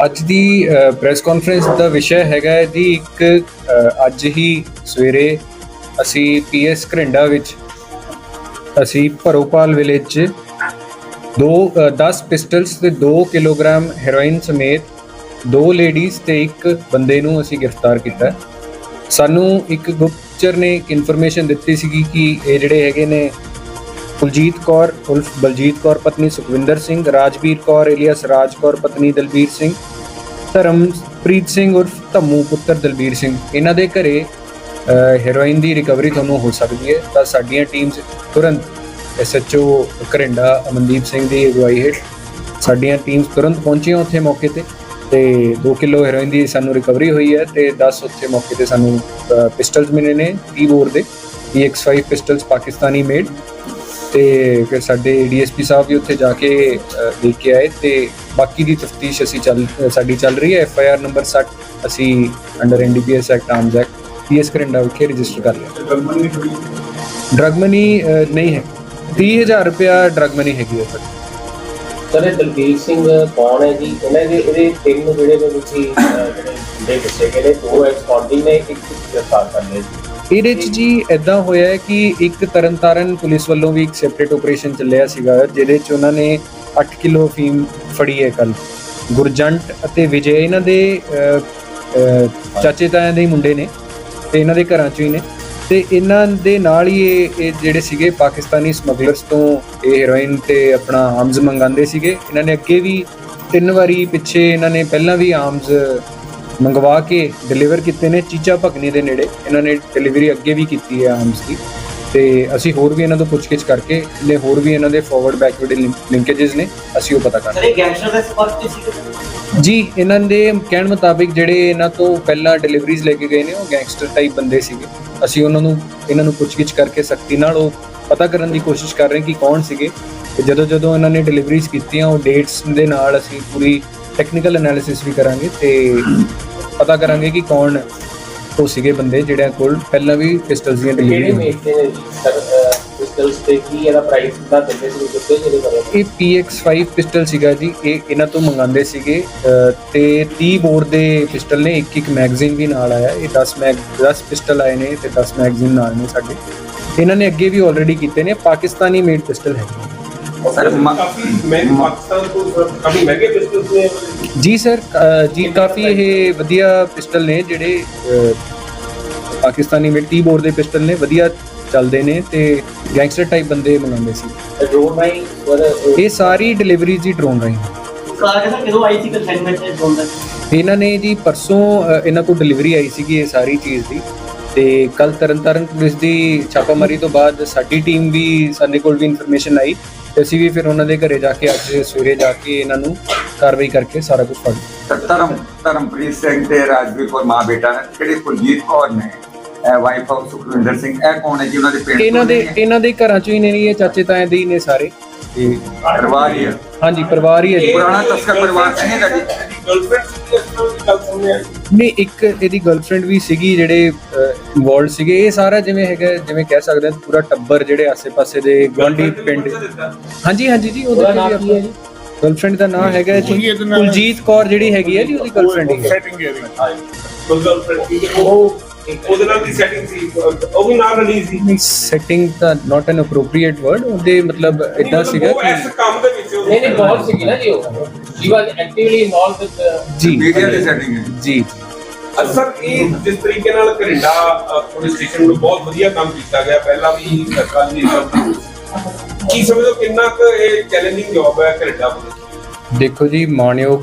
ਅੱਜ ਦੀ press conference ਦਾ ਵਿਸ਼ਾ ਹੈਗਾ ਹੈ ਜੀ ਇੱਕ ਅੱਜ ਹੀ ਸਵੇਰੇ ਅਸੀਂ ਪੀਐਸ ਘਰਿੰਡਾ ਵਿੱਚ ਅਸੀਂ ਭਰੋਪਾਲ ਵਿਲੇਜ 'ਚ ਦੋ ਅ, 10 ਪਿਸਟਲਸ ਤੇ 2 ਕਿਲੋਗ੍ਰਾਮ ਹੈਰੋਇਨ ਸਮੇਤ ਦੋ ਲੇਡੀਜ਼ ਤੇ ਇੱਕ ਬੰਦੇ ਨੂੰ ਅਸੀਂ ਗ੍ਰਿਫਤਾਰ ਕੀਤਾ। ਸਾਨੂੰ ਇੱਕ ਗੁਪਤਚਰ ਨੇ ਇੱਕ ਇਨਫੋਰਮੇਸ਼ਨ ਦਿੱਤੀ ਸੀਗੀ ਕਿ ਇਹ ਜਿਹੜੇ ਹੈਗੇ ਨੇ ਕੁਲਜੀਤ ਕੌਰ ਉਲਫ ਬਲਜੀਤ ਕੌਰ ਪਤਨੀ ਸੁਖਵਿੰਦਰ ਸਿੰਘ ਰਾਜਵੀਰ ਕੌਰ ਇਲੀਅਸ ਰਾਜ ਕੌਰ ਪਤਨੀ ਦਲਬੀਰ ਸਿੰਘ ਧਰਮਪ੍ਰੀਤ ਸਿੰਘ ਉਰਫ ਧੰਮੂ ਪੁੱਤਰ ਦਲਬੀਰ ਸਿੰਘ। ਇਹਨਾਂ ਦੇ ਘਰੇ ਹੈਰੋਇਨ ਦੀ ਰਿਕਵਰੀ ਤੁਹਾਨੂੰ ਹੋ ਸਕਦੀ ਹੈ। ਤਾਂ ਸਾਡੀਆਂ ਟੀਮਸ ਤੁਰੰਤ ਐਸਐਚਓ ਘਰਿੰਡਾ, ਅਮਨਦੀਪ ਸਿੰਘ ਦੀ ਅਗਵਾਈ ਹੇਠ ਸਾਡੀਆਂ ਟੀਮਸ ਤੁਰੰਤ ਪਹੁੰਚੀਆਂ ਉੱਥੇ ਮੌਕੇ ਤੇ। ਤੇ 2 ਕਿਲੋ ਹੈਰੋਇਨ ਦੀ ਸਾਨੂੰ ਰਿਕਵਰੀ ਹੋਈ ਹੈ ਤੇ 10 ਉੱਥੇ ਮੌਕੇ ਤੇ ਸਾਨੂੰ ਪਿਸਟਲਸ ਮਿਲੇ ਨੇ 30 ਬੋਰ ਦੇ। EX5 ਪਿਸਟਲਸ ਪਾਕਿਸਤਾਨੀ ਮੇਡ ਤੇ ਫਿਰ ਸਾਡੇ ਡੀਐਸਪੀ ਸਾਹਿਬ ਵੀ ਉੱਥੇ ਜਾ ਕੇ ਦੇਖ ਕੇ ਆਏ ਤੇ ਬਾਕੀ ਦੀ ਤਫਤੀਸ਼ ਅਸੀਂ ਚੱਲ ਸਾਡੀ ਚੱਲ ਰਹੀ ਹੈ। ਐਫਆਈਆਰ ਨੰਬਰ 60 ਅਸੀਂ under NDPS act arms act PS Gharinda ਵਿਖੇ ਰਜਿਸਟਰ ਕਰ ਲਿਆ। ਡਰਗ ਮਨੀ ਨਹੀਂ ਹੈ। 30000 ਰੁਪਇਆ ਡਰਗ ਮਨੀ ਹੈਗੀ ਹੈ ਸਰ ਸਰ ਇਹ ਦਲਬੀਰ ਸਿੰਘ ਕੌਣ ਹੈ ਜੀ? ਇਹਨਾਂ ਦੇ ਇਹਦੇ ਤਿੰਨ ਜਿਹੜੇ ਨੇ ਤੁਸੀਂ ਅਹ, ਜਿਹੜੇ ਦੇ ਦੱਸੇ ਗਏ ਨੇ ਦੋ ਐਕਸਪਾਂਡਿੰਗ ਨੇ ਇੱਕ ਗ੍ਰਿਫਤਾਰ ਕਰ ਲਿਆ ਜੀ। ਇਹਦੇ ਚ ਜੀ ਇਦਾਂ ਹੋਇਆ ਕਿ ਇੱਕ ਤਰਨਤਾਰਨ ਪੁਲਿਸ ਵੱਲੋਂ ਵੀ ਇੱਕ ਸੈਪਰੇਟ ਆਪਰੇਸ਼ਨ ਚੱਲਿਆ ਸੀਗਾ ਜਿਹਦੇ ਚ ਉਹਨਾਂ ਨੇ 8 ਕਿਲੋ ਫੀਮ ਫੜੀ ਹੈ ਕੱਲ ਗੁਰਜੰਟ ਅਤੇ ਵਿਜੇ ਇਹਨਾਂ ਦੇ ਚਾਚੇ ਤਾਇਆਂ ਦੇ ਮੁੰਡੇ ਨੇ। ਤੇ ਇਹਨਾਂ ਦੇ ਘਰਾਂ 'ਚ ਹੀ ਨੇ। ਤੇ ਇਹਨਾਂ ਦੇ ਨਾਲ ਹੀ ਇਹ ਇਹ ਜਿਹੜੇ ਸੀਗੇ ਪਾਕਿਸਤਾਨੀ ਸਮਗਲਰਸ ਤੋਂ ਇਹ ਹੀਰੋਇਨ ਤੇ ਆਪਣਾ ਆਰਮਸ ਮੰਗਾਉਂਦੇ ਸੀਗੇ। ਇਹਨਾਂ ਨੇ ਅੱਗੇ ਵੀ ਤਿੰਨ ਵਾਰੀ ਪਿੱਛੇ ਇਹਨਾਂ ਨੇ ਪਹਿਲਾਂ ਵੀ ਆਰਮਸ ਮੰਗਵਾ ਕੇ ਡਿਲੀਵਰ ਕੀਤੇ ਨੇ ਚੀਚਾ ਭਗਨੀ ਦੇ ਨੇੜੇ। ਇਹਨਾਂ ਨੇ ਡਿਲੀਵਰੀ ਅੱਗੇ ਵੀ ਕੀਤੀ ਹੈ ਆਰਮਸ ਦੀ। ਤੇ ਅਸੀਂ ਹੋਰ ਵੀ ਇਹਨਾਂ ਤੋਂ ਪੁੱਛਗਿੱਛ ਕਰਕੇ ਨੇ ਹੋਰ ਵੀ ਇਹਨਾਂ ਦੇ ਫਾਰਵਰਡ ਬੈਕਵਰਡ ਲਿੰਕੇजेस ਨੇ ਅਸੀਂ ਉਹ ਪਤਾ ਕਰ ਸਰ ਇਹ ਗੈਂਗਸਟਰ ਦੇ ਸੰਪਰਕ ਚ ਸੀ ਜੀ ਇਹਨਾਂ ਦੇ ਕਹਿਣ ਮੁਤਾਬਿਕ ਜਿਹੜੇ ਇਹਨਾਂ ਤੋਂ ਪਹਿਲਾਂ ਡਿਲੀਵਰੀਜ਼ ਲੈ ਕੇ ਗਏ ਨੇ ਉਹ ਗੈਂਗਸਟਰ ਟਾਈਪ ਬੰਦੇ ਸੀਗੇ। ਅਸੀਂ ਉਹਨਾਂ ਨੂੰ ਇਹਨਾਂ ਨੂੰ ਪੁੱਛਗਿੱਛ ਕਰਕੇ ਸਖਤੀ ਨਾਲ ਉਹ ਪਤਾ ਕਰਨ ਦੀ ਕੋਸ਼ਿਸ਼ ਕਰ ਰਹੇ ਕਿ ਕੌਣ ਸੀਗੇ। ਤੇ ਜਦੋਂ ਜਦੋਂ ਇਹਨਾਂ ਨੇ ਡਿਲੀਵਰੀਜ਼ ਕੀਤੀਆਂ ਉਹ ਡੇਟਸ ਦੇ ਨਾਲ ਅਸੀਂ ਪੂਰੀ ਟੈਕਨੀਕਲ ਐਨਾਲਿਸਿਸ ਵੀ ਕਰਾਂਗੇ ਤੇ ਪਤਾ ਕਰਾਂਗੇ ਕਿ ਕੌਣ ਉਹ ਸੀਗੇ ਬੰਦੇ ਜਿਹੜਿਆਂ ਕੋਲ ਪਹਿਲਾਂ ਵੀ ਪਿਸਟਲਸ ਦੀਆਂ ਕਿਹੜੇ ਡਿਲੀਵਰੀ ਵੇਚਦੇ ਨੇ ਜੀ ਸਰ ਪਿਸਟਲਸ ਤੇ ਕੀ ਇਹਦਾ ਪ੍ਰਾਈਸ ਦਾ ਦਿੰਦੇ ਸੀ ਕਿਤੇ ਜਿਹੜੇ ਕਰੇ ਇਹ PX5 ਪਿਸਟਲ ਸੀਗਾ ਜੀ ਇਹ ਇਹਨਾਂ ਤੋਂ ਮੰਗਾਉਂਦੇ ਸੀਗੇ ਅਹ, ਤੇ 30 ਬੋਰ ਦੇ ਪਿਸਟਲ ਨੇ ਇੱਕ ਇੱਕ ਮੈਗਜ਼ੀਨ ਵੀ ਨਾਲ ਆਇਆ ਇਹ 10 ਮੈਗ 10 ਪਿਸਟਲ ਆਏ ਨੇ ਤੇ 10 ਮੈਗਜ਼ੀਨ ਨਾਲ ਨੇ ਸਾਡੇ। ਇਹਨਾਂ ਨੇ ਅੱਗੇ ਵੀ ਆਲਰੇਡੀ ਕੀਤੇ ਨੇ ਪਾਕਿਸਤਾਨੀ ਮੇਡ ਪਿਸਟਲ ਹੈ ਜੀ ਸਰ ਜੀ ਕਾਫੀ ਇਹ ਵਧੀਆ ਪਿਸਟਲ ਨੇ ਜਿਹੜੇ ਅ, ਪਾਕਿਸਤਾਨੀ ਮਿਲਟੀ ਬੋਰਡ ਦੇ ਪਿਸਟਲ ਨੇ ਵਧੀਆ ਚੱਲਦੇ ਨੇ ਤੇ ਗੈਂਗਸਟਰ ਟਾਈਪ ਬੰਦੇ ਬਣਾਉਂਦੇ ਸੀ। ਇਹ ਸਾਰੀ ਡਿਲੀਵਰੀ ਜੀ ਡਰੋਨ ਰਾਹੀਂ। ਇਹਨਾਂ ਨੇ ਜੀ ਪਰਸੋਂ ਇਹਨਾਂ ਕੋਲ ਡਿਲੀਵਰੀ ਆਈ ਸੀਗੀ ਇਹ ਸਾਰੀ ਚੀਜ਼ ਦੀ। ਤੇ ਕੱਲ ਤਰਨਤਾਰਨ ਪੁਲਿਸ ਦੀ ਛਾਪਾਮਾਰੀ ਤੋਂ ਬਾਅਦ ਸਾਡੀ ਟੀਮ ਵੀ ਸਾਡੇ ਕੋਲ ਵੀ ਇਨਫੋਰਮੇਸ਼ਨ ਆਈ। ਤੇ ਅਸੀਂ ਵੀ ਫਿਰ ਉਹਨਾਂ ਦੇ ਘਰੇ ਜਾ ਕੇ ਅੱਜ ਸਵੇਰੇ ਜਾ ਕੇ ਇਹਨਾਂ ਨੂੰ ਕਾਰਵਾਈ ਕਰਕੇ ਸਾਰਾ ਕੁਝ ਫੜ ਲਿਆ। ਧਰਮ ਧਰਮਪ੍ਰੀਤ ਸਿੰਘ ਤੇ ਰਾਜਵੀਰ ਕੌਰ ਮਾਂ ਬੇਟਾ ਨੇ, ਜਿਹੜੇ ਕੁਲਜੀਤ ਕੌਰ ਨੇ ਇਹ ਵਾਈਫ ਆਫ ਸੁਖਵਿੰਦਰ ਸਿੰਘ ਇਹ ਕੌਣ ਹੈ ਜੀ? ਉਹਨਾਂ ਦੇ ਪਿੰਡ ਇਹਨਾਂ ਦੇ ਇਹਨਾਂ ਦੇ ਘਰਾਂ ਚੋਂ ਹੀ ਨੇ ਇਹ ਚਾਚੇ ਤਾਏ ਦੇ ਨੇ ਸਾਰੇ। ਪਰਿਵਾਰ ਹੀ ਹੈ। ਹਾਂਜੀ ਪਰਿਵਾਰ ਹੀ ਹੈ ਜੀ। ਪੁਰਾਣਾ ਤਸਕਰ ਪਰਿਵਾਰ ਸੀ ਇਹਦਾ ਜੀ? ਨਹੀਂ ਇੱਕ ਇਹਦੀ ਗਰਲਫ੍ਰੈਂਡ ਵੀ ਸੀਗੀ ਜਿਹੜੇ ਇਨਵੋਲਡ ਸੀਗੇ। ਇਹ ਸਾਰਾ ਜਿਵੇਂ ਹੈਗਾ ਜਿਵੇਂ ਕਹਿ ਸਕਦੇ ਹਾਂ ਪੂਰਾ ਟੱਬਰ ਜਿਹੜੇ ਆਸੇ-ਪਾਸੇ ਦੇ ਗਵਾਂਢੀ ਪਿੰਡ। ਹਾਂਜੀ ਹਾਂਜੀ ਜੀ ਉਹਦਾ ਨਾਮ ਕੀ ਗਰਲਫ੍ਰੈਂਡ ਦਾ ਨਾਮ ਹੈਗਾ ਜੀ। ਕੁਲਜੀਤ ਕੌਰ ਜਿਹੜੀ ਹੈਗੀ ਹੈ ਜੀ ਉਹਦੀ ਗਰਲਫ੍ਰੈਂਡ ਹੀ ਹੈ। ਉਹ ਉਹਦੇ ਨਾਲ ਦੀ ਸੈਟਿੰਗ ਸੀ ਉਹ ਵੀ ਨਾਲ ਰਲੀ ਸੀ। ਸੈਟਿੰਗ ਤਾਂ ਨਾਟ ਐਨ ਅਪਰੋਪਰੀਏਟ ਵਰਡ ਉਹਦੇ ਮਤਲਬ ਇਦਾਂ ਸੀਗਾ ਉਹ ਕਿ ਇਸ ਕੰਮ ਦੇ ਵਿੱਚ ਨਹੀਂ ਨਹੀਂ ਬਹੁਤ ਸੀਗੀ ਨਾ ਜੀ ਉਹ। He was actively involved with ਜੀ। ਮੀਡੀਆ ਦੀ ਸੈਟਿੰਗ ਹੈ। ਜੀ। ਅਸਰ ਇਹ ਜਿਸ ਤਰੀਕੇ ਨਾਲ ਕੈਨੇਡਾ ਪੁਲਿਸ ਸਟੇਸ਼ਨ ਨੂੰ ਬਹੁਤ ਵਧੀਆ ਕੰਮ ਕੀਤਾ ਗਿਆ ਪਹਿਲਾਂ ਵੀ ਸਰਕਾਰ ਦੀ ਕੀ ਸਮਝੋ ਕਿੰਨਾ ਕੁ ਇਹ ਚੈਲੰਜਿੰਗ ਜੌਬ ਹੈ ਕੈਨੇਡਾ ਪੁਲਿਸ ਦੇਖੋ ਜੀ ਮਾਨਯੋਗ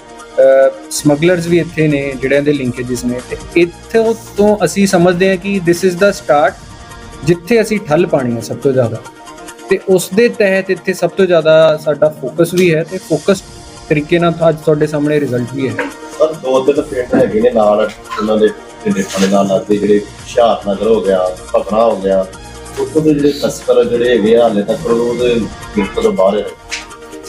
ਸਮਗਲਰਸ ਵੀ ਇੱਥੇ ਨੇ, ਜਿਹੜਿਆਂ ਦੇ ਲਿੰਕੇजेस ਨੇ। ਤੇ ਇੱਥੋਂ ਤੋਂ ਅਸੀਂ ਸਮਝਦੇ ਹਾਂ ਕਿ ਥਿਸ ਇਜ਼ ਦਾ ਸਟਾਰਟ ਜਿੱਥੇ ਅਸੀਂ ਠੱਲ ਪਾਣੀ ਹੈ ਸਭ ਤੋਂ ਜ਼ਿਆਦਾ। ਤੇ ਉਸ ਦੇ ਤਹਿਤ ਇੱਥੇ ਸਭ ਤੋਂ ਜ਼ਿਆਦਾ ਸਾਡਾ ਫੋਕਸ ਵੀ ਹੈ ਤੇ ਫੋਕਸ ਤਰੀਕੇ ਨਾਲ ਅੱਜ ਤੁਹਾਡੇ ਸਾਹਮਣੇ ਰਿਜ਼ਲਟ ਵੀ ਹੈ। ਸਰ, ਦੋ ਤਿੰਨ ਪਿੰਡ ਹੈਗੇ ਨੇ ਨਾਲ, ਉਹਨਾਂ ਦੇ ਜਿਹੜੇ ਥਾਣੇ ਨਾਲ ਲੱਗਦੇ ਜਿਹੜੇ ਹੁਸ਼ਿਆਰ ਨਗਰ ਹੋ ਗਿਆ ਭਗਣਾ ਹੋ ਗਿਆ, ਉੱਥੋਂ ਦੇ ਜਿਹੜੇ ਤਸਕਰ ਜਿਹੜੇ ਹੈਗੇ ਆ, ਹਾਲੇ ਤੱਕ ਉਹਦੇ ਗਿਰਫਤ ਤੋਂ ਬਾਹਰ ਹੈ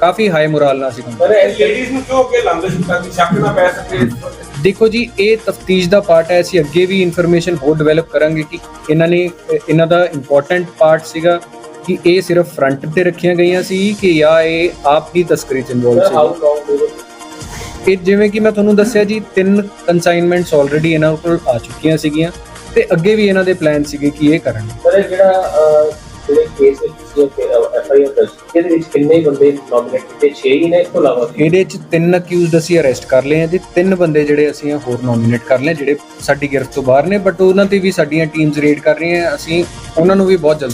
ਕਾਫੀ ਹਾਈ ਮੋਰਾਲ ਨਾਲ ਰਹੇ ਹਾਂ। ਪਰ ਲੇਡੀਜ਼ ਨੂੰ ਕਿਉਂ ਅੱਗੇ ਲਾਉਂਦੇ ਸੀ ਤਾਂ ਕਿ ਸ਼ੱਕ ਨਾ ਪੈ ਸਕੇ ਇਸ ਉੱਤੇ? ਦੇਖੋ ਜੀ ਇਹ ਤਫਤੀਸ਼ ਦਾ ਪਾਰਟ ਹੈ ਅਸੀਂ ਅੱਗੇ ਵੀ ਇਨਫੋਰਮੇਸ਼ਨ ਹੋਰ ਡਿਵੈਲਪ ਕਰਾਂਗੇ ਕਿ ਇਹਨਾਂ ਨੇ ਇਹਨਾਂ ਦਾ ਇੰਪੋਰਟੈਂਟ ਪਾਰਟ ਸੀਗਾ ਕਿ ਇਹ ਸਿਰਫ ਫਰੰਟ ਤੇ ਰੱਖੀਆਂ ਗਈਆਂ ਸੀ ਕਿ ਜਾਂ ਇਹ ਆਪ ਹੀ ਤਸਕਰੀ ਚ ਇਨਵੋਲਵ ਸੀ ਇਹ ਜਿਵੇਂ ਕਿ ਮੈਂ ਤੁਹਾਨੂੰ ਦੱਸਿਆ ਜੀ ਤਿੰਨ ਕਨਸਾਈਨਮੈਂਟਸ ਆਲਰੇਡੀ ਇਹਨਾਂ ਕੋਲ ਆ ਚੁੱਕੀਆਂ ਸੀਗੀਆਂ ਤੇ ਅੱਗੇ ਵੀ ਇਹਨਾਂ ਦੇ ਪਲਾਨ ਸੀਗੇ ਕਿ ਇਹ ਕਰਨ ਸਰ ਇਹ ਜਿਹੜਾ ਜਿਹੜੇ ਕੇਸ ਵਿੱਚ ਤੁਸੀਂ ਐਫ ਆਈ ਆਰ ਦਰਜ ਇਹਦੇ ਵਿੱਚ ਕਿੰਨੇ ਬੰਦੇ ਨੋਮੀਨੇਟ ਕੀਤੇ? 6 ਹੀ ਨੇ, ਇਸ ਤੋਂ ਇਲਾਵਾ ਵੀ? ਇਹਦੇ ਚ ਤਿੰਨ ਅਕਿਊਜ਼ਡ ਅਸੀਂ ਅਰੈਸਟ ਕਰ ਲਏ ਆ ਤੇ ਤਿੰਨ ਬੰਦੇ ਜਿਹੜੇ ਅਸੀਂ ਹੋਰ ਨੋਮੀਨੇਟ ਕਰ ਲਏ, ਜਿਹੜੇ ਸਾਡੀ ਗਿਰਫਤ ਤੋਂ ਬਾਹਰ ਨੇ ਬਟ ਉਹਨਾਂ ਤੇ ਵੀ ਸਾਡੀਆਂ ਟੀਮਸ ਰੇਡ ਕਰ ਰਹੀਆਂ ਅਸੀਂ, ਉਹਨਾਂ ਨੂੰ ਵੀ ਬਹੁਤ ਜਲਦੀ